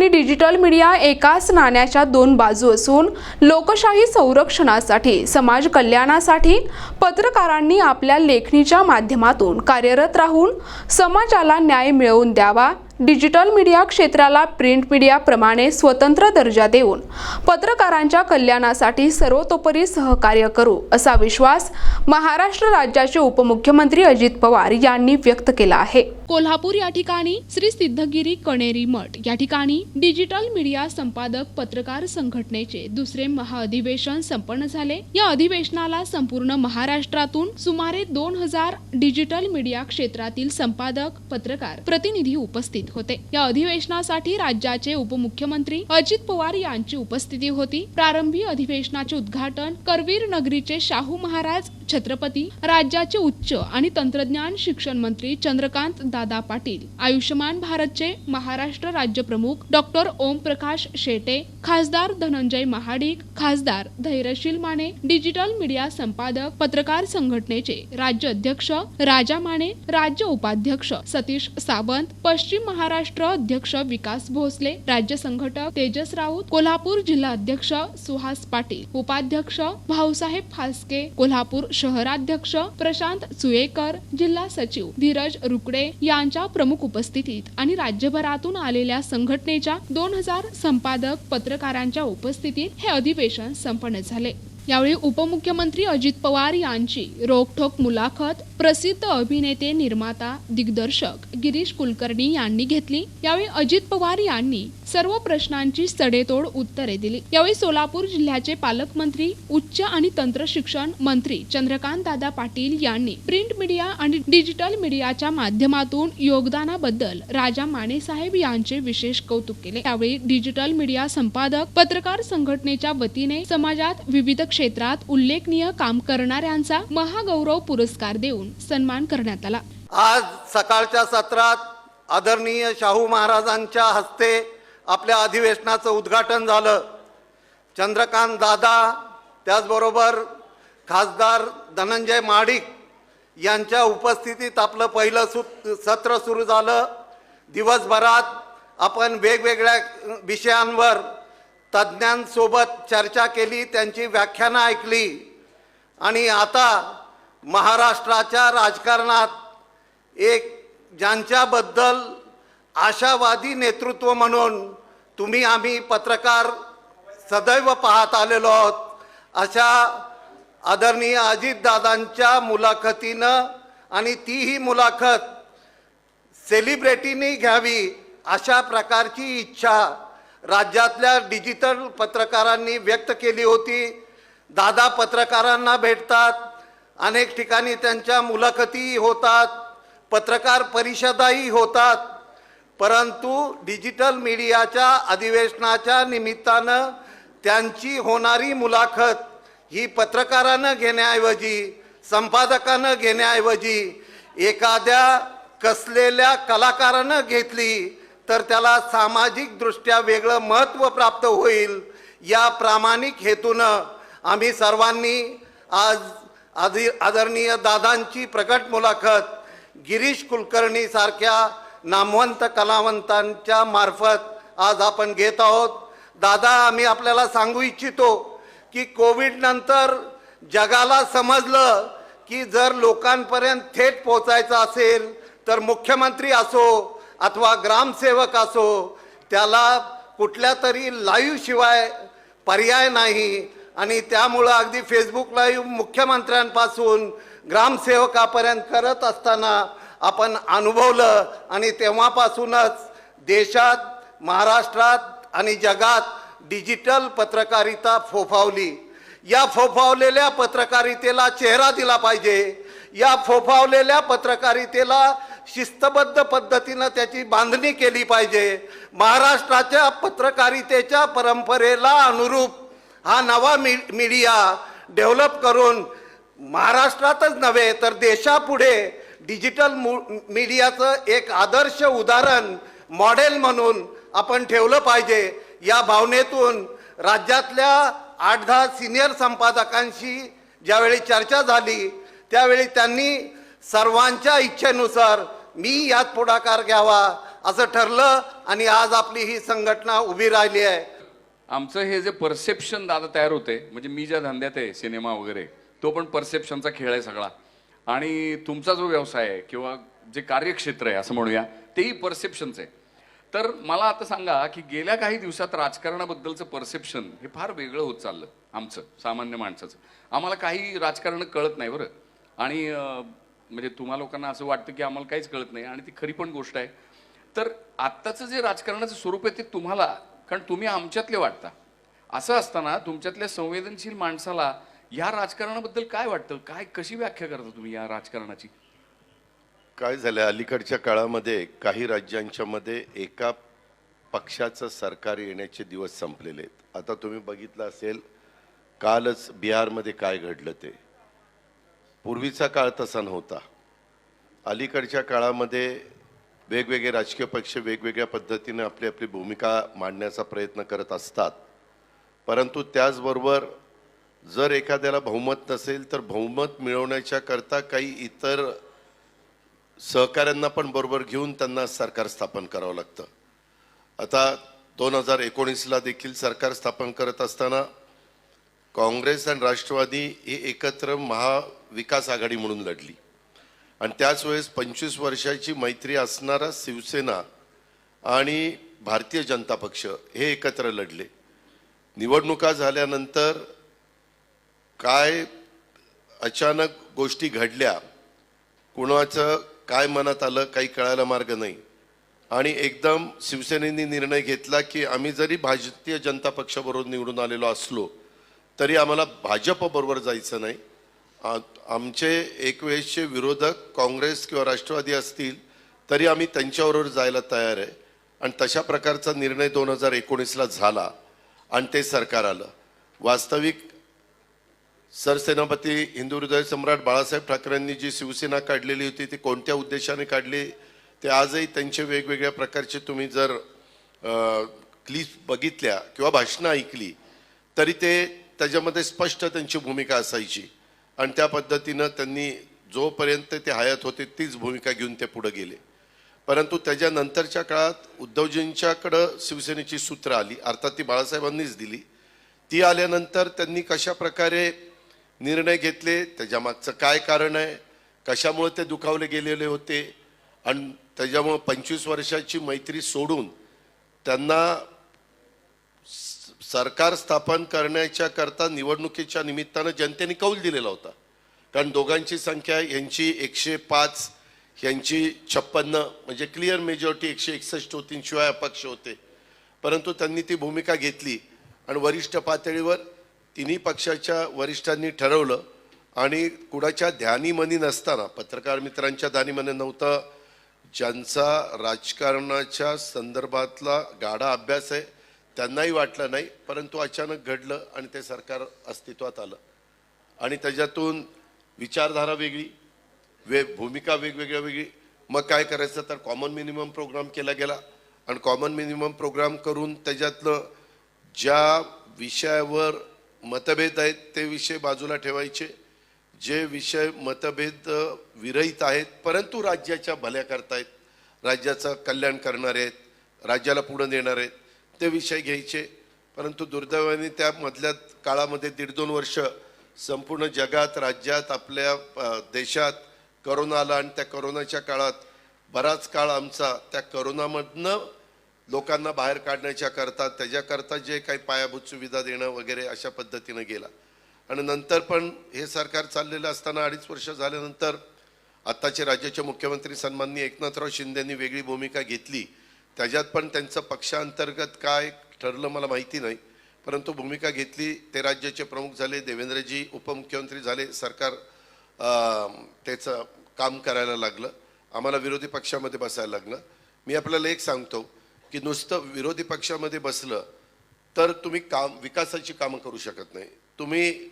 आणि digital media एकाच नाण्याच्या दोन बाजू असून लोकशाही संरक्षणासाठी समाज कल्याणासाठी पत्रकारांनी आपल्या लेखणीच्या माध्यमातून कार्यरत राहून समाजाला न्याय मिळवून द्यावा डिजिटल मीडिया क्षेत्राला प्रिंट मीडियाप्रमाणे स्वतंत्र दर्जा देऊन पत्रकारांच्या कल्याणासाठी सर्वतोपरी सहकार्य करू असा विश्वास महाराष्ट्र राज्याचे उपमुख्यमंत्री अजित पवार यांनी व्यक्त केला आहे. कोल्हापूर या ठिकाणी श्री सिद्धगिरी कणेरी मठ या ठिकाणी डिजिटल मीडिया संपादक पत्रकार संघटनेचे दुसरे महाअधिवेशन संपन्न झाले. या अधिवेशनाला संपूर्ण महाराष्ट्रातून सुमारे दोन हजार डिजिटल मीडिया क्षेत्रातील संपादक पत्रकार प्रतिनिधी उपस्थित होते या अधिवेशनासाठी राज्याचे उपमुख्यमंत्री अजित पवार यांची उपस्थिती होती. प्रारंभी अधिवेशनाचे उद्घाटन करवीर नगरीचे शाहू महाराज छत्रपती राज्याचे उच्च आणि तंत्रज्ञान शिक्षण मंत्री चंद्रकांत दादा पाटील आयुष्यमान भारतचे महाराष्ट्र राज्य प्रमुख डॉक्टर ओम प्रकाश शेटे खासदार धनंजय महाडिक खासदार धैर्यशील माने डिजिटल मीडिया संपादक पत्रकार संघटनेचे राज्य अध्यक्ष राजा माने राज्य उपाध्यक्ष सतीश सावंत पश्चिम महाराष्ट्र अध्यक्ष विकास भोसले राज्य संघटक तेजस राऊत कोल्हापूर जिल्हा अध्यक्ष सुहास पाटील उपाध्यक्ष भाऊसाहेब फासके कोल्हापूर शहराध्यक्ष प्रशांत सुयेकर जिल्हा सचिव धीरज रुकडे यांच्या प्रमुख उपस्थितीत आणि राज्यभरातून आलेल्या संघटनेच्या दोन हजार संपादक पत्रकारांच्या उपस्थितीत हे अधिवेशन संपन्न झाले. यावेळी उपमुख्यमंत्री अजित पवार यांची रोखठोक मुलाखत प्रसिद्ध अभिनेते निर्माता दिग्दर्शक गिरीश कुलकर्णी यांनी घेतली. यावेळी अजित पवार यांनी सर्व प्रश्नांची सडेतोड उत्तरे दिली. यावेळी सोलापूर जिल्ह्याचे पालकमंत्री उच्च आणि तंत्र शिक्षण मंत्री चंद्रकांत दादा पाटील यांनी प्रिंट मीडिया आणि डिजिटल मीडियाच्या माध्यमातून योगदानाबद्दल राजा मानेसाहेब यांचे विशेष कौतुक केले. यावेळी डिजिटल मीडिया संपादक पत्रकार संघटनेच्या वतीने समाजात विविध क्षेत्रात उल्लेखनीय काम करणाऱ्यांचा महागौरव पुरस्कार देऊन सन्मान करण्यात आला. आज सकाळच्या सत्रात आदरणीय शाहू महाराजांच्या हस्ते आपल्या अधिवेशनाचं उद्घाटन झालं. चंद्रकांत दादा त्याचबरोबर खासदार धनंजय महाडिक यांच्या उपस्थितीत आपलं पहिलं सु सत्र सुरू झालं. दिवसभरात आपण वेगवेगळ्या विषयांवर तज्ज्ञांसोबत चर्चा केली त्यांची व्याख्यानं ऐकली. आणि आता महाराष्ट्राच्या राजकारणात एक ज्यांच्याबद्दल आशावादी नेतृत्व म्हणून तुम्ही आम्ही पत्रकार सदैव पाहत आलेलो आहोत अशा आदरणीय अजितदादांच्या मुलाखतीनं आणि तीही मुलाखत सेलिब्रिटीनी घ्यावी अशा प्रकारची इच्छा राज्यातल्या डिजिटल पत्रकारांनी व्यक्त केली होती. दादा पत्रकारांना भेटतात अनेक ठिकाणी त्यांच्या मुलाखतीही होतात पत्रकार परिषदाही होतात. परंतु डिजिटल मीडियाच्या अधिवेशनाच्या निमित्तानं त्यांची होणारी मुलाखत ही पत्रकारानं घेण्याऐवजी संपादकानं घेण्याऐवजी एखाद्या कसलेल्या कलाकारानं घेतली तर त्याला सामाजिकदृष्ट्या वेगळं महत्त्व प्राप्त होईल या प्रामाणिक हेतूनं आम्ही सर्वांनी आज आदि आदरणीय दादांची प्रकट मुलाखत गिरीश कुलकर्णी सारख्या नामवंत कलावंतांच्या मार्फत आज आपण घेत आहोत. दादा आम्ही आपल्याला सांगू इच्छितो की कोविडनंतर जगाला समजलं की जर लोकांपर्यंत थेट पोचायचं असेल तर मुख्यमंत्री असो अथवा ग्रामसेवक असो त्याला कुठल्या तरी लाईव्ह शिवाय पर्याय नाही. आणि त्यामुळं अगदी फेसबुक लाईव्ह मुख्यमंत्र्यांपासून ग्रामसेवकापर्यंत करत असताना आपण अनुभवलं आणि तेव्हापासूनच देशात महाराष्ट्रात आणि जगात डिजिटल पत्रकारिता फोफावली. या फोफावलेल्या पत्रकारितेला चेहरा दिला पाहिजे. या फोफावलेल्या पत्रकारितेला शिस्तबद्ध पद्धतीनं त्याची बांधणी केली पाहिजे. महाराष्ट्राच्या पत्रकारितेच्या परंपरेला अनुरूप हा नवा मी मीडिया डेव्हलप करून महाराष्ट्रातच नव्हे तर देशापुढे डिजिटल मु मीडियाचं एक आदर्श उदाहरण मॉडेल म्हणून आपण ठेवलं पाहिजे. या भावनेतून राज्यातल्या आठ दहा सिनियर संपादकांशी ज्यावेळी चर्चा झाली त्यावेळी त्यांनी सर्वांच्या इच्छेनुसार मी यात पुढाकार घ्यावा असं ठरलं आणि आज आपली ही संघटना उभी राहिली आहे. आमचं हे जे परसेप्शन दादा तयार होते म्हणजे मी ज्या धंद्यात आहे सिनेमा वगैरे तो पण परसेप्शनचा खेळ आहे सगळा. आणि तुमचा जो व्यवसाय आहे किंवा जे कार्यक्षेत्र आहे असं म्हणूया तेही परसेप्शनचं आहे. तर मला आता सांगा की गेल्या काही दिवसात राजकारणाबद्दलचं परसेप्शन हे फार वेगळं होत चाललं आमचं सामान्य माणसाचं. आम्हाला काही राजकारण कळत नाही बरं. आणि म्हणजे तुम्हा लोकांना असं वाटतं की आम्हाला काहीच कळत नाही आणि ती खरी पण गोष्ट आहे. तर आत्ताचं जे राजकारणाचं स्वरूप आहे ते तुम्हाला कारण तुम्ही आमच्यातले वाटता. असं असताना तुमच्यातल्या संवेदनशील माणसाला या राजकारणाबद्दल काय वाटतं? काय कशी व्याख्या करता तुम्ही या राजकारणाची? काय झालं? अलीकडच्या काळामध्ये काही राज्यांच्या मध्ये एका पक्षाचं सरकार येण्याचे दिवस संपलेले आहेत. आता तुम्ही बघितलं असेल कालच बिहारमध्ये काय घडलं ते. पूर्वीचा काळ तसा नव्हता. अलीकडच्या काळामध्ये वेगवेगळे राजकीय पक्ष वेगवेगळ्या पद्धतीने आपली आपली भूमिका मांडण्याचा प्रयत्न करत असतात. परंतु त्याचबरोबर जर एखाद्याला बहुमत नसेल तर बहुमत मिळवण्याच्या करता काही इतर सहकाऱ्यांना पण बरोबर घेऊन त्यांना सरकार स्थापन करावं लागतं. आता दोन हजार एकोणीसला देखील सरकार स्थापन करत असताना काँग्रेस आणि राष्ट्रवादी ही एकत्र महाविकास आघाडी म्हणून लढली. आणि त्याच वेळेस पंचवीस वर्षाची मैत्री असणारा शिवसेना आणि भारतीय जनता पक्ष हे एकत्र लढले. निवडणुका झाल्यानंतर काय अचानक गोष्टी घडल्या कुणाचं काय मनात आलं काही कळायला मार्ग नाही. आणि एकदम शिवसेनेने निर्णय घेतला की आम्ही जरी भारतीय जनता पक्षाबरोबर निवडून आलेलो असलो तरी आम्हाला भाजपबरोबर जायचं नाही. आमचे एक वेळेसचे विरोधक काँग्रेस किंवा राष्ट्रवादी असतील तरी आम्ही त्यांच्याबरोबर जायला तयार आहे. आणि तशा प्रकारचा निर्णय दोन हजार एकोणीसला झाला आणि ते सरकार आलं. वास्तविक सरसेनापती हिंदू हृदय सम्राट बाळासाहेब ठाकरेंनी जी शिवसेना काढलेली होती ती कोणत्या उद्देशाने काढली ते आजही त्यांचे वेगवेगळ्या प्रकारचे तुम्ही जर क्लिप बघितल्या किंवा भाषणं ऐकली तरी ते त्याच्यामध्ये स्पष्ट त्यांची भूमिका असायची. आणि त्या पद्धतीनं त्यांनी जोपर्यंत ते हयात होते तीच भूमिका घेऊन ते पुढे गेले. परंतु त्याच्यानंतरच्या काळात उद्धवजींच्याकडं शिवसेनेची सूत्र आली. अर्थात ती बाळासाहेबांनीच दिली. ती आल्यानंतर त्यांनी कशा प्रकारे निर्णय घेतले त्याच्यामागचं काय कारण आहे कशामुळे ते दुखावले गेलेले होते आणि त्याच्यामुळं पंचवीस वर्षाची मैत्री सोडून त्यांना सरकार स्थापन करण्याच्या करता निवडणुकीच्या निमित्तानं जनतेने कौल दिलेला होता. कारण दोघांची संख्या यांची एकशे पाच यांची छप्पन्न म्हणजे क्लिअर मेजॉरिटी एकशे एकसष्ट होतींशिवाय अपक्ष होते. परंतु त्यांनी ती भूमिका घेतली आणि वरिष्ठ पातळीवर तिन्ही पक्षाच्या वरिष्ठांनी ठरवलं आणि कुणाच्या ध्यानीमनी नसताना पत्रकार मित्रांच्या ध्यानीमनी नव्हतं ज्यांचा राजकारणाच्या संदर्भातला गाढा अभ्यास आहे त्यांनाही वाटलं नाही परंतु अचानक घडलं आणि ते सरकार अस्तित्वात आलं. आणि त्याच्यातून विचारधारा वेगळी वे भूमिका वेगवेगळ्या वेगळी. मग काय करायचं? तर कॉमन मिनिमम प्रोग्राम केला गेला. आणि कॉमन मिनिमम प्रोग्राम करून त्याच्यातलं ज्या विषयावर मतभेद आहेत ते विषय बाजूला ठेवायचे. जे विषय मतभेद विरहित आहेत परंतु राज्याच्या भल्या करतायत. राज्याचं कल्याण करणारे आहेत राज्याला पुढं नेणार आहेत. ते विषय घ्यायचे परंतु दुर्दैवाने त्या मधल्या काळामध्ये दीड दोन वर्ष संपूर्ण जगात राज्यात आपल्या देशात करोना आला आणि त्या करोनाच्या काळात बराच काळ आमचा त्या करोनामधनं लोकांना बाहेर काढण्याच्या करता त्याच्याकरता जे काही पायाभूत सुविधा देणं वगैरे अशा पद्धतीनं गेला. आणि नंतर पण हे सरकार चाललेलं असताना अडीच वर्ष झाल्यानंतर आत्ताचे राज्याचे मुख्यमंत्री सन्माननीय एकनाथराव शिंदेंनी वेगळी भूमिका घेतली. त्याच्यात पण त्यांचं पक्षांतर्गत काय ठरलं मला माहिती नाही. परंतु भूमिका घेतली ते राज्याचे प्रमुख झाले देवेंद्रजी उपमुख्यमंत्री झाले सरकार त्याचं काम करायला लागलं. आम्हाला विरोधी पक्षामध्ये बसायला लागलं. मी आपल्याला एक सांगतो की नुसतं विरोधी पक्षामध्ये बसलं तर तुम्ही काम विकासाची कामं करू शकत नाही. तुम्ही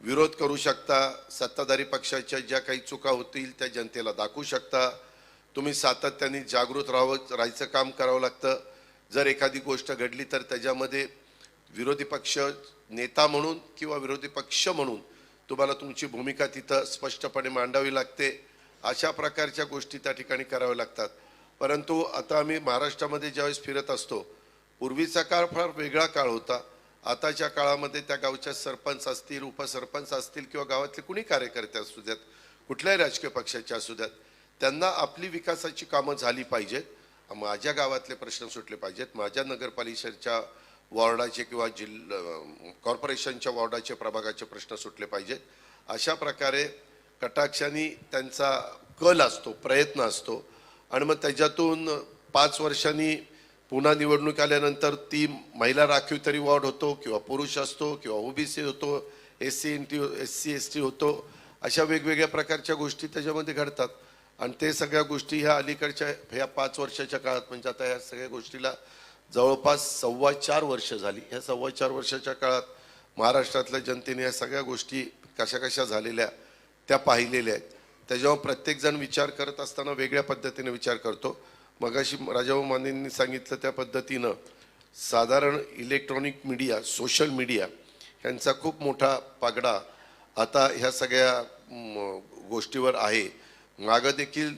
विरोध करू शकता सत्ताधारी पक्षाच्या ज्या काही चुका होतील त्या जनतेला दाखवू शकता. तुम्ही सातत्याने जागृत राहावं राहायचं काम करावं लागतं. जर एखादी गोष्ट घडली तर त्याच्यामध्ये विरोधी पक्ष नेता म्हणून किंवा विरोधी पक्ष म्हणून तुम्हाला तुमची भूमिका तिथं स्पष्टपणे मांडावी लागते. अशा प्रकारच्या गोष्टी त्या ठिकाणी कराव्या लागतात. परंतु आता आम्ही महाराष्ट्रामध्ये ज्यावेळेस फिरत असतो पूर्वीचा काळ फार वेगळा काळ होता. आताच्या काळामध्ये त्या गावच्या सरपंच असतील उपसरपंच असतील किंवा गावातले कुणी कार्यकर्ते असू द्यात कुठल्याही राजकीय पक्षाचे असू द्यात त्यांना आपली विकासाची कामं झाली पाहिजेत. माझ्या गावातले प्रश्न सुटले पाहिजेत. माझ्या नगरपालिकेच्या वॉर्डाचे किंवा जिल्हा कॉर्पोरेशनच्या वॉर्डाचे प्रभागाचे प्रश्न सुटले पाहिजेत. अशा प्रकारे कटाक्षाने त्यांचा कल असतो प्रयत्न असतो. आणि मग त्याच्यातून पाच वर्षांनी पुन्हा निवडणूक आल्यानंतर ती महिला राखीव तरी वॉर्ड होतो किंवा पुरुष असतो किंवा ओबीसी होतो S C N T S C S T होतो. अशा वेगवेगळ्या प्रकारच्या गोष्टी त्याच्यामध्ये घडतात. आणि ते सगळ्या गोष्टी ह्या अलीकडच्या ह्या पाच वर्षाच्या काळात म्हणजे आता ह्या सगळ्या गोष्टीला जवळपास सव्वा चार वर्ष झाली. ह्या सव्वा चार वर्षाच्या काळात महाराष्ट्रातल्या जनतेने या सगळ्या गोष्टी कशा कशा झालेल्या त्या पाहिलेल्या आहेत. त्याच्यावर प्रत्येकजण विचार करत असताना वेगळ्या पद्धतीने विचार करतो. मगाशी राजाभाऊ मानेंनी सांगितलं त्या पद्धतीनं साधारण इलेक्ट्रॉनिक मीडिया सोशल मीडिया ह्यांचा खूप मोठा पागडा आता ह्या सगळ्या गोष्टीवर आहे. मागं देखील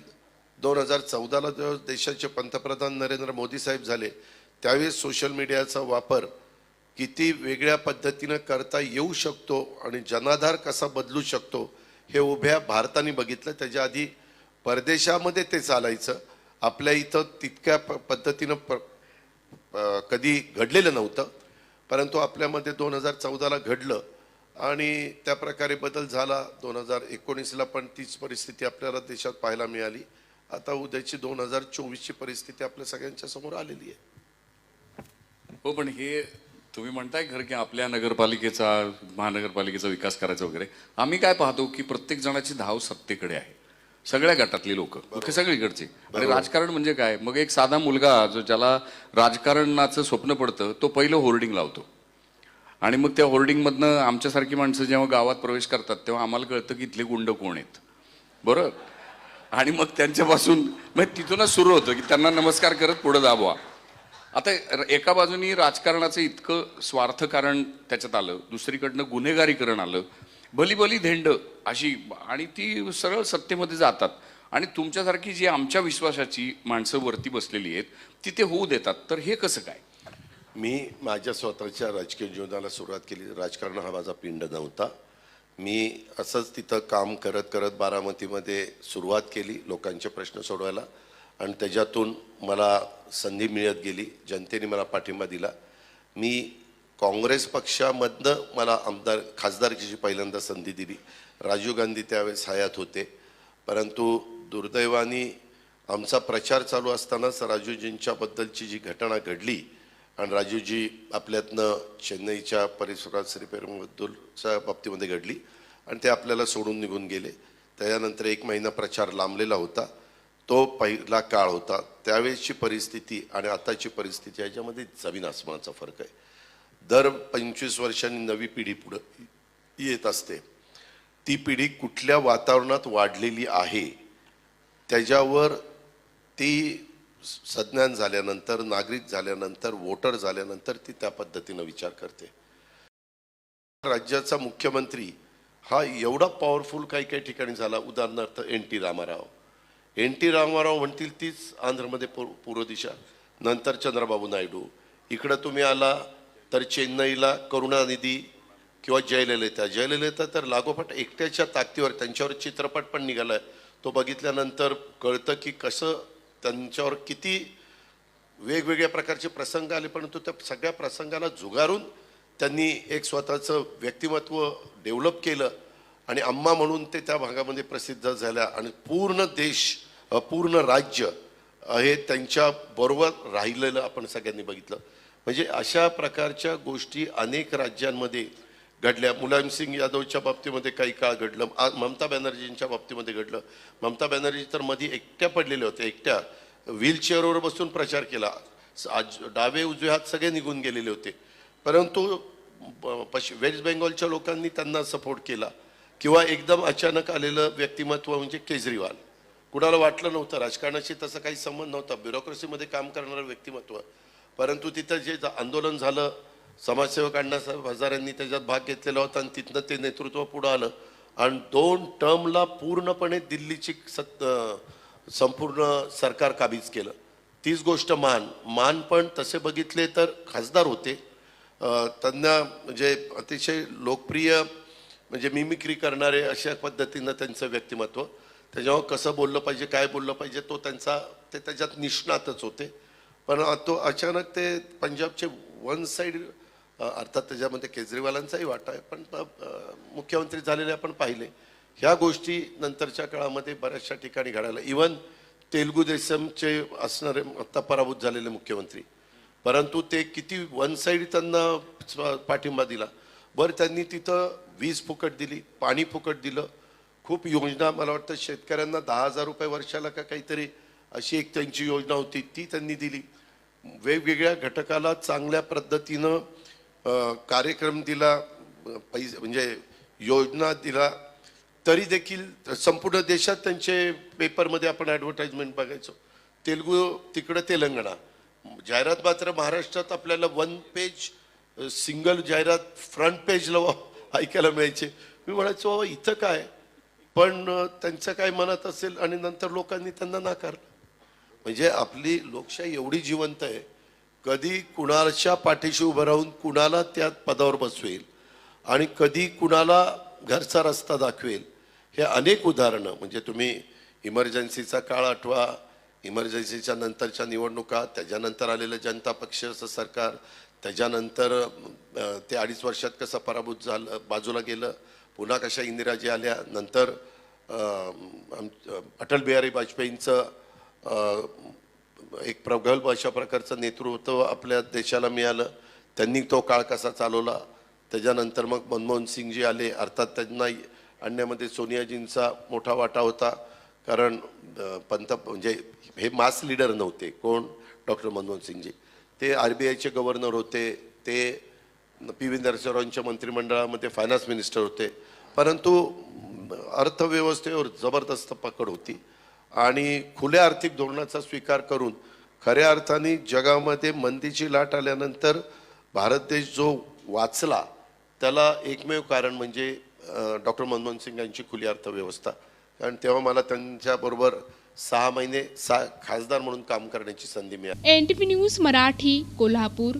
दोन हजार चौदाला जेव्हा देशाचे पंतप्रधान नरेंद्र मोदी साहेब झाले त्यावेळेस सोशल मीडियाचा वापर किती वेगळ्या पद्धतीनं करता येऊ शकतो आणि जनाधार कसा बदलू शकतो हे उभ्या भारताने बघितलं. त्याच्या आधी परदेशामध्ये ते चालायचं. आपल्या इथं तितक्या प- पद्धतीनं प कधी घडलेलं नव्हतं. परंतु आपल्यामध्ये दोन हजार चौदाला घडलं. आणि त्या प्रकारे बदल झाला. दोन हजार एकोणीसला पण तीच परिस्थिती आपल्याला देशात पाहायला मिळाली. आता उद्याची दोन हजार चोवीसची परिस्थिती आपल्या सगळ्यांच्या समोर आलेली आहे. हो पण हे तुम्ही म्हणताय खरं की आपल्या नगरपालिकेचा महानगरपालिकेचा विकास करायचा वगैरे. आम्ही काय पाहतो की प्रत्येक जणाची धाव सत्तेकडे आहे. सगळ्या गटातली लोक सगळीकडची. आणि राजकारण म्हणजे काय? मग एक साधा मुलगा जो ज्याला राजकारणाचं स्वप्न पडतं तो पहिलं होर्डिंग लावतो. आणि मग त्या होर्डिंगमधनं आमच्यासारखी माणसं जेव्हा गावात प्रवेश करतात तेव्हा आम्हाला कळतं की इथले गुंड कोण आहेत. बरं? आणि मग त्यांच्यापासून मग तिथूनच सुरू होतं की त्यांना नमस्कार करत पुढे दाबवा. आता एका बाजूनी राजकारणाचं इतकं स्वार्थकारण त्याच्यात आलं दुसरीकडनं गुन्हेगारीकरण आलं भली भली धेंड अशी आणि ती सरळ सत्तेमध्ये जातात. आणि तुमच्यासारखी जी आमच्या विश्वासाची माणसं वरती बसलेली आहेत ती ते होऊ देतात. तर हे कसं काय? मी माझ्या स्वतःच्या राजकीय जीवनाला सुरुवात केली. राजकारण हा माझा पिंड नव्हता. मी असंच तिथं काम करत करत बारामतीमध्ये सुरुवात केली लोकांचे प्रश्न सोडवायला. आणि त्याच्यातून मला संधी मिळत गेली. जनतेने मला पाठिंबा दिला. मी काँग्रेस पक्षामधनं मला आमदार खासदारकीची पहिल्यांदा संधी दिली. राजीव गांधी त्यावेळेस हयात होते. परंतु दुर्दैवाने आमचा प्रचार चालू असतानाच राजूजींच्याबद्दलची जी घटना घडली आणि राजूजी आपल्यातनं चेन्नईच्या परिसरात श्रीपेरुंबद्दलच्या बाबतीमध्ये घडली आणि ते आपल्याला सोडून निघून गेले. त्याच्यानंतर एक महिना प्रचार लांबलेला होता. तो पहिला काळ होता. त्यावेळेसची परिस्थिती आणि आताची परिस्थिती याच्यामध्ये जमीन आसमानाचा फरक आहे. दर पंचवीस वर्षांनी नवी पिढी पुढं येत असते. ती पिढी कुठल्या वातावरणात वाढलेली आहे? त्याच्यावर ती सज्ञान झाल्यानंतर नागरिक झाल्यानंतर वोटर झाल्यानंतर ती त्या पद्धतीनं विचार करते. राज्याचा मुख्यमंत्री हा एवढा पॉवरफुल काही काही ठिकाणी झाला. उदाहरणार्थ N T Ramarao. N T Ramarao म्हणतील तीच आंध्रमध्ये पूर्व पूर्व दिशा. नंतर चंद्रबाबू नायडू. इकडं तुम्ही आला तर चेन्नईला करुणानिधी किंवा जयललिता. जयललिता तर लागोपाठ एकट्याच्या ताकदीवर त्यांच्यावर चित्रपट पण निघालाय. तो बघितल्यानंतर कळतं की कसं त्यांच्यावर किती वेगवेगळ्या प्रकारचे प्रसंग आले परंतु त्या सगळ्या प्रसंगाला जुगारून त्यांनी एक स्वतःचं व्यक्तिमत्व डेव्हलप केलं आणि अम्मा म्हणून ते त्या भागामध्ये प्रसिद्ध झाल्या आणि पूर्ण देश पूर्ण राज्य हे त्यांच्या बरोबर राहिलेलं आपण सगळ्यांनी बघितलं. म्हणजे अशा प्रकारच्या गोष्टी अनेक राज्यांमध्ये घडल्या. मुलायमसिंग यादवच्या बाबतीमध्ये काही काळ घडलं. ममता बॅनर्जींच्या बाबतीमध्ये घडलं. ममता बॅनर्जी तर मध्ये एकट्या पडलेल्या होत्या एकट्या. व्हीलचेअरवर बसून प्रचार केला. आज डावे उजवे हात सगळे निघून गेलेले होते. परंतु पश्चिम वेस्ट बेंगॉलच्या लोकांनी त्यांना सपोर्ट केला. किंवा एकदम अचानक आलेलं व्यक्तिमत्व म्हणजे केजरीवाल. कुणाला वाटलं नव्हतं राजकारणाशी तसा काही संबंध नव्हता. ब्युरोक्रेसीमध्ये काम करणारं व्यक्तिमत्व. परंतु तिथं जे आंदोलन झालं समाजसेवकांना हजारांनी त्याच्यात भाग घेतलेला होता आणि तिथनं ते नेतृत्व पुढं आलं. आणि दोन टर्मला पूर्णपणे दिल्लीची सत संपूर्ण सरकार काबीज केलं. तीच गोष्ट मान. मान पण तसे बघितले तर खासदार होते. त्यांना म्हणजे अतिशय लोकप्रिय म्हणजे मिमिक्री करणारे अशा पद्धतीनं त्यांचं व्यक्तिमत्व. त्याच्यावर कसं बोललं पाहिजे काय बोललं पाहिजे तो त्यांचा ते त्याच्यात निष्णातच होते. पण तो अचानक ते पंजाबचे वन साईड अर्थात त्याच्यामध्ये केजरीवालांचाही वाटा आहे. पण मुख्यमंत्री झालेले आपण पाहिले. ह्या गोष्टी नंतरच्या काळामध्ये बऱ्याचशा ठिकाणी घडायला इवन तेलुगू देशमचे असणारे आत्ता पराभूत झालेले मुख्यमंत्री. परंतु ते किती वन साईड त्यांना पाठिंबा दिला. बरं त्यांनी तिथं वीज फुकट दिली पाणी फुकट दिलं. खूप योजना मला वाटतं शेतकऱ्यांना दहा हजार रुपये वर्षाला का काहीतरी अशी एक त्यांची योजना होती ती त्यांनी दिली. वेगवेगळ्या घटकाला चांगल्या पद्धतीनं कार्यक्रम दिला पैसे म्हणजे योजना दिला तरी देखील संपूर्ण देशात त्यांचे पेपरमध्ये आपण ॲडव्हर्टाईजमेंट बघायचो. तेलगू तिकडं तेलंगणा. जाहिरात मात्र महाराष्ट्रात आपल्याला वन पेज सिंगल जाहिरात फ्रंट पेजला ऐकायला मिळायचे. मी म्हणायचो बाबा इथं काय? पण त्यांचं काय मनात असेल आणि नंतर लोकांनी त्यांना नाकारलं. म्हणजे आपली लोकशाही एवढी जिवंत आहे कधी कुणाच्या पाठीशी उभं राहून कुणाला त्या पदावर बसवेल आणि कधी कुणाला घरचा रस्ता दाखवेल हे अनेक उदाहरणं. म्हणजे तुम्ही इमर्जन्सीचा काळ आठवा इमर्जन्सीच्या नंतरच्या निवडणुका त्याच्यानंतर आलेलं जनता पक्षाचं सरकार त्याच्यानंतर ते अडीच वर्षात कसं पराभूत झालं बाजूला गेलं पुन्हा कशा इंदिराजी आल्या नंतर अटल बिहारी वाजपेयींचं एक प्रगल्भ अशा प्रकारचं नेतृत्व आपल्या देशाला मिळालं. त्यांनी तो काळ कसा चालवला? त्याच्यानंतर मग मनमोहन सिंगजी आले. अर्थात त्यांना आणण्यामध्ये सोनियाजींचा मोठा वाटा होता. कारण पंत म्हणजे हे मास लीडर नव्हते. कोण? डॉक्टर मनमोहन सिंगजी. ते आर बी आयचे गव्हर्नर होते. ते पी व्ही नरसिंहरावांच्या मंत्रिमंडळामध्ये फायनान्स मिनिस्टर होते. परंतु अर्थव्यवस्थेवर जबरदस्त पकड होती. आणि खुल्या आर्थिक धोरणाचा स्वीकार करून खऱ्या अर्थाने जगामध्ये मंदीची लाट आल्यानंतर भारत देश जो वाचला त्याला एकमेव कारण म्हणजे डॉक्टर मनमोहन सिंग यांची खुली अर्थव्यवस्था. कारण तेव्हा मला त्यांच्याबरोबर सहा महिने सा खासदार म्हणून काम करण्याची संधी मिळाली. N T P news Marathi Kolhapur.